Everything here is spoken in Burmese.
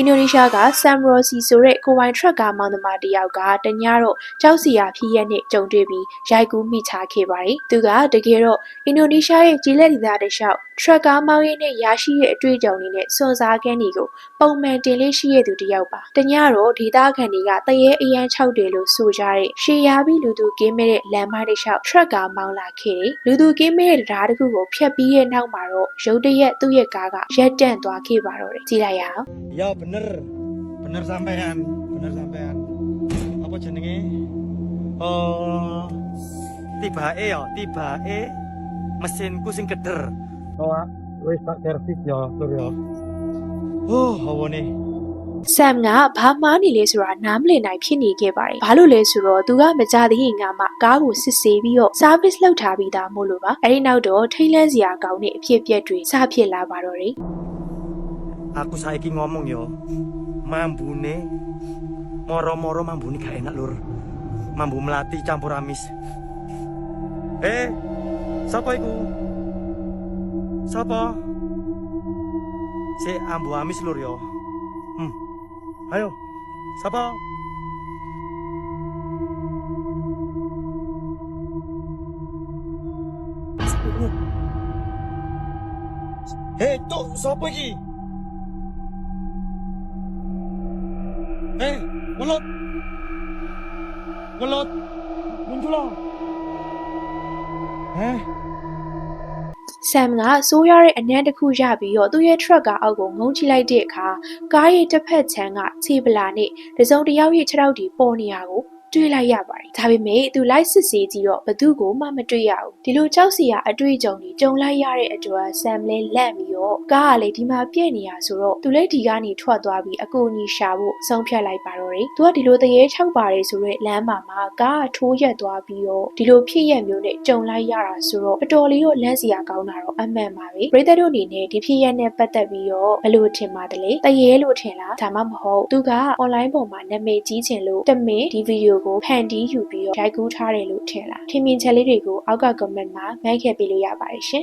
အင်ဒိုနီးရှားကဆမ်ရိုစီဆိုတဲ့ကိုယ်ပိုင်ထရက်ကားမောင်းသမားတစ်ယောက်က တညတော့ကြောက်စရာဖြစ်ရက်နဲ့ကြုံတွေ့ပြီးရိုက်ကူးမိချခဲ့ပါတယ်။သူကတကယ်တော့အင်ဒိုနီးရှားရဲ့ကြီးလက်ဒေသတစ်လျှောက်ထရက်ကားမောင်းရင်းနဲ့ရရှိတဲ့အတွေ့အကြုံတွေနဲ့စွန့်စားခန်းတွေကိုပုံမှန်တင်လေးရှိရသူတစ်ယောက်ပါ။တညတော့ဒေသခံတွေကတရေအရန်၆တယ်လို့ဆိုကြတဲ့ရှေးရပြီးလူသူကင်းမဲ့တဲ့လမ်းမတစ်လျှောက်ထရက်ကားမောင်းလာခဲ့တယ်။လူသူကင်းမဲ့တဲ့တရားတစ်ခုကိုဖျက်ပြီးရဲ့နောက်မှာတော့ရုတ်တရက်သူ့ရဲ့ကားကရက်တန့်သွားခဲ့ပါတော့တယ်။ကြည့်လိုက်ရအောင် Ya bener, bener sampean, bener sampean. Apa jenenge? Oh, tiba e ya, tiba e mesinku sing keder. Oh, wis tak servis ya, tur ya. Oh, hawa ne. ဆမ်ကဘာမှနေလဲဆိုတာနားမလည်နိုင်ဖြစ်နေခဲ့ပါတယ်။ဘာလို့လဲဆိုတော့သူကမကြသေးခင်ကမှကားကိုစစ်ဆေးပြီးတော့ service လုပ်ထားပြီးသားမို့လို့ပါ။အဲဒီနောက်တော့ထိတ်လန့်စရာကောင်းတဲ့အဖြစ်အပျက်တွေစဖြစ်လာပါတော့တယ် Aku saiki ngomong yo. Mambune moro-moro mambune gak enak, Lur. Mambu melati campur amis. Eh, sapa iku? Sapa? Si ambu amis, Lur yo. Hmm. Ayo. Sapa? Hei, cuk, sapa iki? Hei, welut. Welut. Muncul lah. Heh. ။ဆမ်ကစိုးရတဲ့အနံ့တစ်ခုရပြီးတော့သူ့ရဲ့ truck ကအောက်ကိုငုံကြည့်လိုက်တဲ့အခါကားရဲ့တစ်ဖက်ခြမ်းကခြေပလာနဲ့တစုံတစ်ယောက်ရဲ့ခြေထောက်တီပေါ်နေရကို တွေ့လိုက်ရပါတယ်။ဒါပေမဲ့သူလိုက်စစ်ဆေးကြည့်တော့ဘသူ့ကိုမှမတွေ့ရဘူး။ဒီလိုကြောက်စရာအတွေ့အကြုံတွေကြုံလိုက်ရတဲ့အတွက်ဆမ်လဲလက်ပြီးတော့ကားကလည်းဒီမှာပြည့်နေရဆိုတော့သူလည်းဒီကနေထွက်သွားပြီးအကူအညီရှာဖို့ဆုံးဖြတ်လိုက်ပါတော့တယ်။သူကဒီလိုတရေချောက်ပါတယ်ဆိုတော့လမ်းမှာမှာကားကထိုးရက်သွားပြီးတော့ဒီလိုဖြစ်ရက်မျိုးနဲ့ကြုံလိုက်ရတာဆိုတော့အတော်လေးတော့လန့်စရာကောင်းတာတော့အမှန်ပါပဲ။ပရိသတ်တို့အနေနဲ့ဒီဖြစ်ရက်နဲ့ပတ်သက်ပြီးတော့ဘယ်လိုထင်ပါသလဲ။တရေလို့ထင်လားဒါမှမဟုတ်သူက online ပေါ်မှာနာမည်ကြီးချင်လို့တမင်ဒီဗီဒီယိုကိုဖန်တီးယူပြီးတော့ရိုက်ကူးထားတယ်လို့ထင်လား။ထင်မြင်ချက်လေးတွေကိုအောက်က comment မှာမှတ်ခဲ့ပေးလို့ရပါတယ်ရှင်